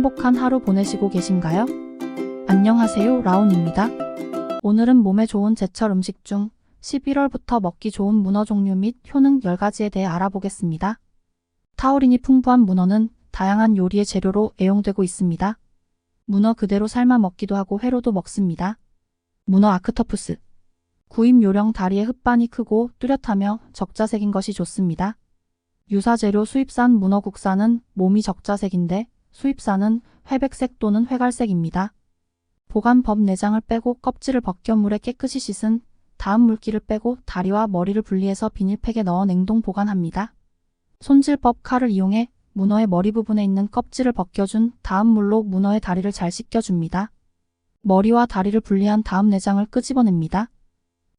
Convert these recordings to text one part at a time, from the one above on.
행복한 하루 보내시고 계신가요? 안녕하세요. 라온입니다. 오늘은 몸에 좋은 제철 음식 중 11월부터 먹기 좋은 문어 종류 및 효능 10가지에 대해 알아보겠습니다. 타우린이 풍부한 문어는 다양한 요리의 재료로 애용되고 있습니다. 문어 그대로 삶아 먹기도 하고 회로도 먹습니다. 문어 아크터푸스. 구입 요령 다리의 흙반이 크고 뚜렷하며 적자색인 것이 좋습니다. 유사재료 수입산 문어 국산은 몸이 적자색인데 수입산은 회백색 또는 회갈색입니다. 보관법 내장을 빼고 껍질을 벗겨 물에 깨끗이 씻은 다음 물기를 빼고 다리와 머리를 분리해서 비닐팩에 넣어 냉동 보관합니다. 손질법 칼을 이용해 문어의 머리 부분에 있는 껍질을 벗겨준 다음 물로 문어의 다리를 잘 씻겨줍니다. 머리와 다리를 분리한 다음 내장을 끄집어냅니다.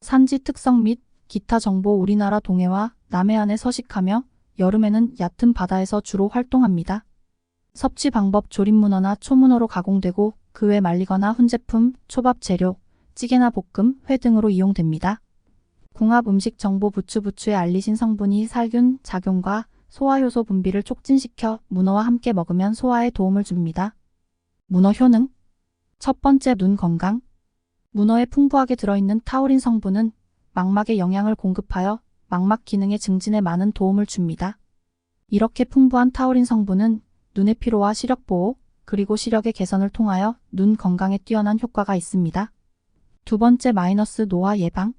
산지 특성 및 기타 정보 우리나라 동해와 남해안에 서식하며 여름에는 얕은 바다에서 주로 활동합니다. 섭취 방법 조림 문어나 초문어로 가공되고 그 외 말리거나 훈제품, 초밥 재료, 찌개나 볶음, 회 등으로 이용됩니다. 궁합 음식 정보 부추부추에 알리신 성분이 살균 작용과 소화효소 분비를 촉진시켜 문어와 함께 먹으면 소화에 도움을 줍니다. 문어 효능 첫 번째 눈 건강 문어에 풍부하게 들어있는 타우린 성분은 망막에 영양을 공급하여 망막 기능의 증진에 많은 도움을 줍니다. 이렇게 풍부한 타우린 성분은 눈의 피로와 시력 보호, 그리고 시력의 개선을 통하여 눈 건강에 뛰어난 효과가 있습니다. 두 번째 마이너스 노화 예방.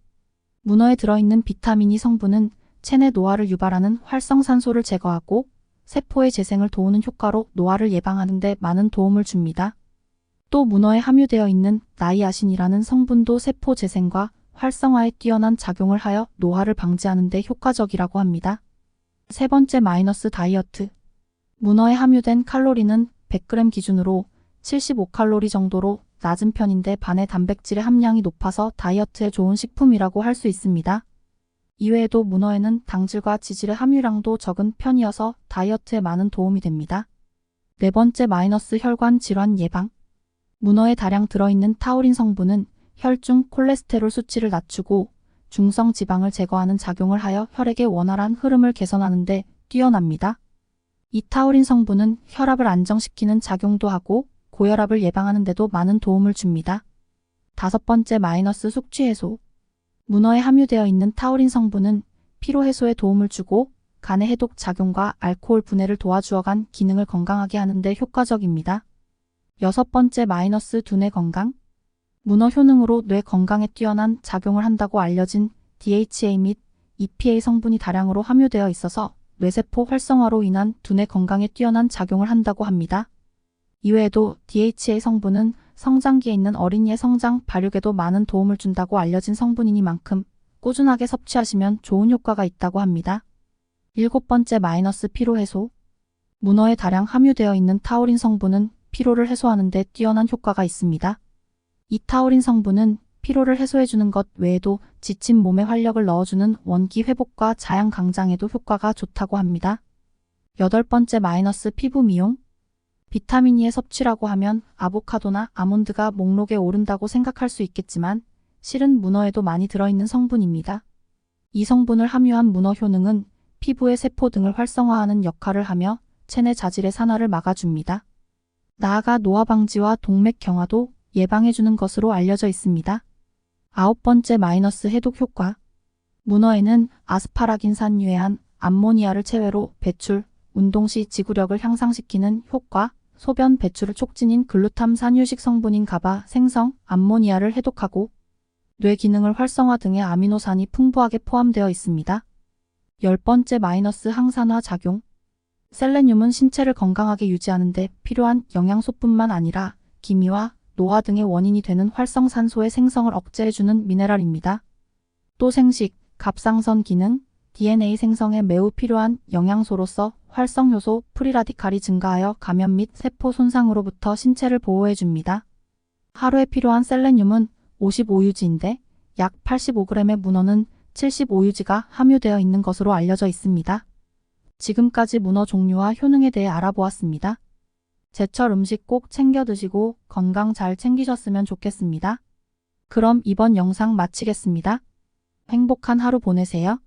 문어에 들어있는 비타민 E 성분은 체내 노화를 유발하는 활성산소를 제거하고 세포의 재생을 도우는 효과로 노화를 예방하는 데 많은 도움을 줍니다. 또 문어에 함유되어 있는 나이아신이라는 성분도 세포 재생과 활성화에 뛰어난 작용을 하여 노화를 방지하는 데 효과적이라고 합니다. 세 번째 마이너스 다이어트. 문어에 함유된 칼로리는 100g 기준으로 75칼로리 정도로 낮은 편인데 반의 단백질의 함량이 높아서 다이어트에 좋은 식품이라고 할 수 있습니다. 이외에도 문어에는 당질과 지질의 함유량도 적은 편이어서 다이어트에 많은 도움이 됩니다. 네 번째 마이너스 혈관 질환 예방. 문어에 다량 들어있는 타우린 성분은 혈중 콜레스테롤 수치를 낮추고 중성 지방을 제거하는 작용을 하여 혈액의 원활한 흐름을 개선하는 데 뛰어납니다. 이 타우린 성분은 혈압을 안정시키는 작용도 하고 고혈압을 예방하는 데도 많은 도움을 줍니다. 다섯 번째 마이너스 숙취 해소. 문어에 함유되어 있는 타우린 성분은 피로 해소에 도움을 주고 간의 해독 작용과 알코올 분해를 도와주어 간 기능을 건강하게 하는 데 효과적입니다. 여섯 번째 마이너스 두뇌 건강. 문어 효능으로 뇌 건강에 뛰어난 작용을 한다고 알려진 DHA 및 EPA 성분이 다량으로 함유되어 있어서 뇌세포 활성화로 인한 두뇌 건강에 뛰어난 작용을 한다고 합니다. 이외에도 DHA 성분은 성장기에 있는 어린이의 성장 발육에도 많은 도움을 준다고 알려진 성분이니만큼 꾸준하게 섭취하시면 좋은 효과가 있다고 합니다. 일곱 번째 마이너스 피로 해소. 문어에 다량 함유되어 있는 타우린 성분은 피로를 해소하는 데 뛰어난 효과가 있습니다. 이 타우린 성분은 피로를 해소해주는 것 외에도 지친 몸에 활력을 넣어주는 원기 회복과 자양 강장에도 효과가 좋다고 합니다. 여덟 번째 마이너스 피부 미용. 비타민 E의 섭취라고 하면 아보카도나 아몬드가 목록에 오른다고 생각할 수 있겠지만 실은 문어에도 많이 들어있는 성분입니다. 이 성분을 함유한 문어 효능은 피부의 세포 등을 활성화하는 역할을 하며 체내 자질의 산화를 막아줍니다. 나아가 노화 방지와 동맥 경화도 예방해주는 것으로 알려져 있습니다. 아홉 번째 마이너스 해독 효과. 문어에는 아스파라긴산 유해한 암모니아를 체외로 배출, 운동 시 지구력을 향상시키는 효과, 소변 배출을 촉진인 글루탐 산 유식 성분인 가바 생성, 암모니아를 해독하고 뇌 기능을 활성화 등의 아미노산이 풍부하게 포함되어 있습니다. 열 번째 마이너스 항산화 작용. 셀레늄은 신체를 건강하게 유지하는 데 필요한 영양소뿐만 아니라 기미와 노화 등의 원인이 되는 활성산소의 생성을 억제해주는 미네랄입니다. 또 생식, 갑상선 기능, DNA 생성에 매우 필요한 영양소로서 활성효소 프리라디칼이 증가하여 감염 및 세포 손상으로부터 신체를 보호해줍니다. 하루에 필요한 셀레늄은 55유지인데 약 85g의 문어는 75유지가 함유되어 있는 것으로 알려져 있습니다. 지금까지 문어 종류와 효능에 대해 알아보았습니다. 제철 음식 꼭 챙겨 드시고 건강 잘 챙기셨으면 좋겠습니다. 그럼 이번 영상 마치겠습니다. 행복한 하루 보내세요.